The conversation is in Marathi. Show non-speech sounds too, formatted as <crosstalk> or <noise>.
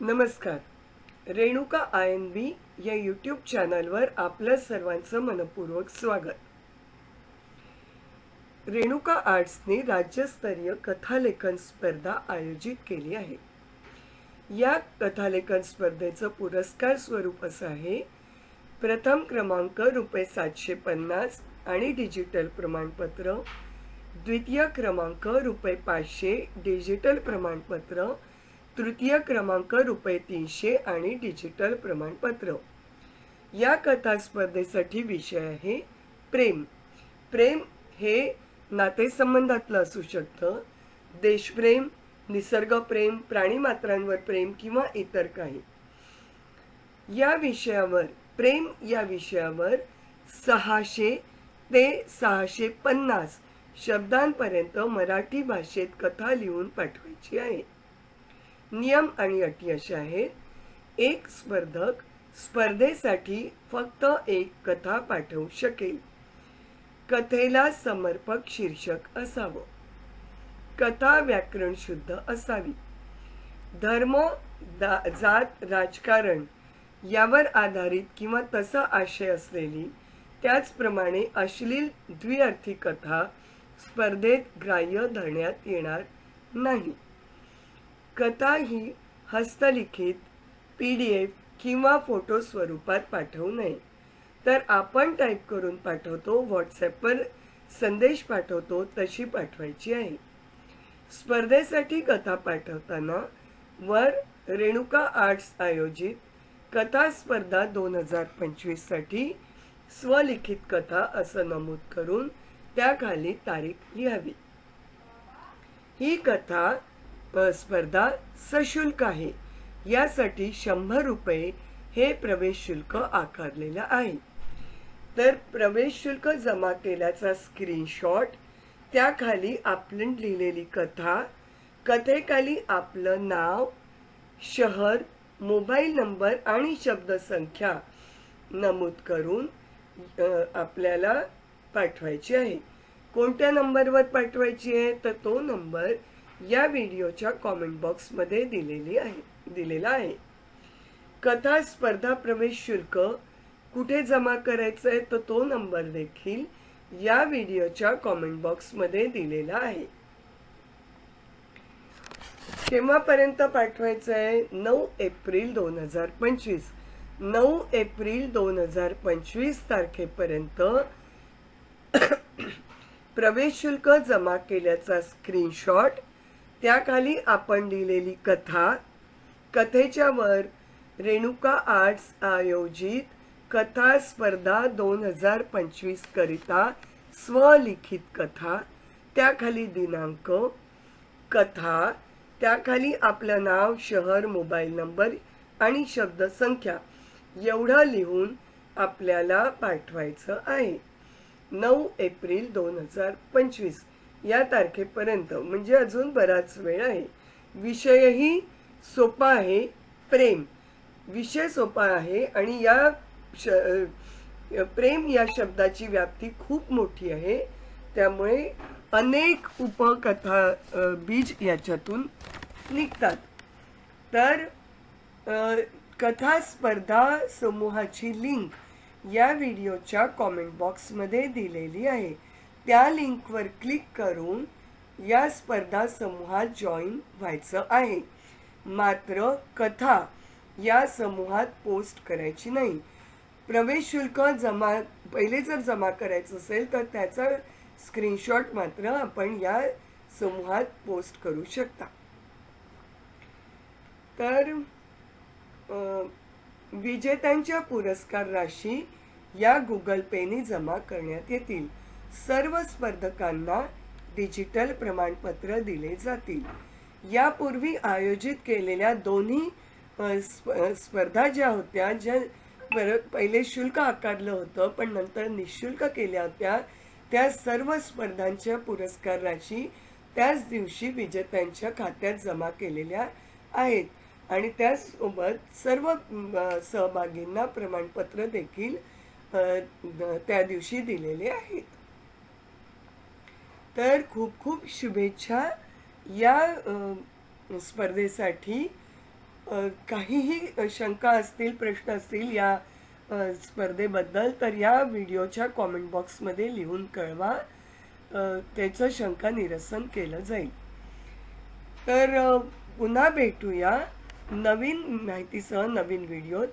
नमस्कार. रेणुका आय एन बी या यूट्यूब चॅनलवर आपलं सर्वांचं मनपूर्वक स्वागत. रेणुका आर्ट्सने राज्यस्तरीय कथालेखन स्पर्धा आयोजित केली आहे. या कथालेखन स्पर्धेचं पुरस्कार स्वरूप असं आहे प्रथम क्रमांक रुपये सातशे पन्नास आणि डिजिटल प्रमाणपत्र द्वितीय क्रमांक रुपये पाचशे डिजिटल प्रमाणपत्र तृतीय क्रमांक रुपये तीनशे आणि डिजिटल प्रमाणपत्र. या कथा स्पर्धेसाठी विषय आहे प्रेम. प्रेम हे नातेसंबंधातलं असू शकतं. देशप्रेम निसर्गप्रेम प्राणीमात्रांवर प्रेम किंवा इतर काही. या विषयावर प्रेम या विषयावर सहाशे ते सहाशे पन्नास शब्दांपर्यंत मराठी भाषेत कथा लिहून पाठवायची आहे. नियम आणि अटी अशा आहेत. एक स्पर्धक स्पर्धेसाठी फक्त एक कथा पाठवू शकेल. कथेला समर्पक शीर्षक असावं. कथा व्याकरण शुद्ध असावी. धर्म दा जात राजकारण यावर आधारित किंवा तसा आशय असलेली त्याचप्रमाणे अश्लील द्विअर्थी कथा स्पर्धेत ग्राह्य धरण्यात येणार नाही. कथा ही हस्तलिखित पी डी एफ किंवा फोटो स्वरूपात पाठवू नये. तर आपण टाईप करून पाठवतो व्हॉट्सॲपवर संदेश पाठवतो तशी पाठवायची आहे. स्पर्धेसाठी कथा पाठवताना वर रेणुका आर्ट्स आयोजित कथा स्पर्धा दोन हजार पंचवीससाठी स्वलिखित कथा असं नमूद करून त्याखाली तारीख लिहावी. ही कथा स्पर्धा सशुल्क आहे. यासाठी शंभर रुपये हे प्रवेश शुल्क आकारलेलं आहे. तर प्रवेश शुल्क जमा केल्याचा स्क्रीनशॉट त्याखाली आपण लिहिलेली कथा कथेखाली आपलं नाव शहर मोबाईल नंबर आणि शब्दसंख्या नमूद करून आपल्याला पाठवायची आहे. कोणत्या नंबरवर पाठवायची आहे? तर तो नंबर या व्हिडिओच्या कॉमेंट बॉक्समध्ये दिलेली आहे दिलेला आहे. कथा स्पर्धा प्रवेश शुल्क कुठे जमा करायचं आहे तर तो नंबर देखील या व्हिडिओच्या कॉमेंट बॉक्समध्ये दिलेला आहे. केव्हापर्यंत पाठवायचं आहे नऊ एप्रिल दोन हजार पंचवीस. नऊ एप्रिल दोन हजार पंचवीस तारखेपर्यंत <coughs> प्रवेश शुल्क जमा केल्याचा स्क्रीनशॉट त्याखाली आपण लिहिलेली कथा कथेच्या वर रेणुका आर्ट्स आयोजित कथा स्पर्धा दोन हजार पंचवीस करिता स्वलिखित कथा त्याखाली दिनांक कथा त्याखाली आपलं नाव शहर मोबाईल नंबर आणि शब्दसंख्या एवढं लिहून आपल्याला पाठवायचं आहे. नऊ एप्रिल दोन हजार पंचवीस. या तारखेपर्यंत. म्हणजे अजून बराच वेळ आहे. विषयही सोपा आहे प्रेम. विषय सोपा आहे आणि या श प्रेम या शब्दाची व्याप्ती खूप मोठी आहे. त्यामुळे अनेक उपकथा बीज याच्यातून निघतात. तर कथा स्पर्धा समूहाची लिंक या व्हिडिओच्या कॉमेंट बॉक्समध्ये दिलेली आहे. त्या लिंकवर क्लिक करून या स्पर्धा समूहात जॉईन व्हायचं आहे. मात्र कथा या समूहात पोस्ट करायची नाही. प्रवेश शुल्क जमा पहिले जर जमा करायचं असेल तर त्याचा स्क्रीनशॉट मात्र आपण या समूहात पोस्ट करू शकता. तर विजेत्यांच्या पुरस्कार राशी या गुगल पेने जमा करण्यात येतील. सर्व स्पर्धकांना डिजिटल प्रमाणपत्र दिले जातील. यापूर्वी आयोजित केलेल्या दोन्ही स्प- स्पर्धा ज्या होत्या ज्या पर- पहिले शुल्क आकारलं होतं पण नंतर निशुल्क केल्या होत्या त्या सर्व स्पर्धांच्या पुरस्कार राशी त्याच दिवशी विजेत्यांच्या खात्यात जमा केलेल्या आहेत. आणि त्याचसोबत सर्व सहभागींना प्रमाणपत्र देखील त्या दिवशी दिलेले आहेत. तर खूप खूप शुभेच्छा या स्पर्धेसाठी. काहीही शंका असतील प्रश्न असतील या स्पर्धेबद्दल तर या व्हिडिओच्या कॉमेंट बॉक्समध्ये लिहून कळवा. त्याचं शंका निरसन केलं जाईल. तर पुन्हा भेटूया नवीन माहितीसह नवीन व्हिडिओत.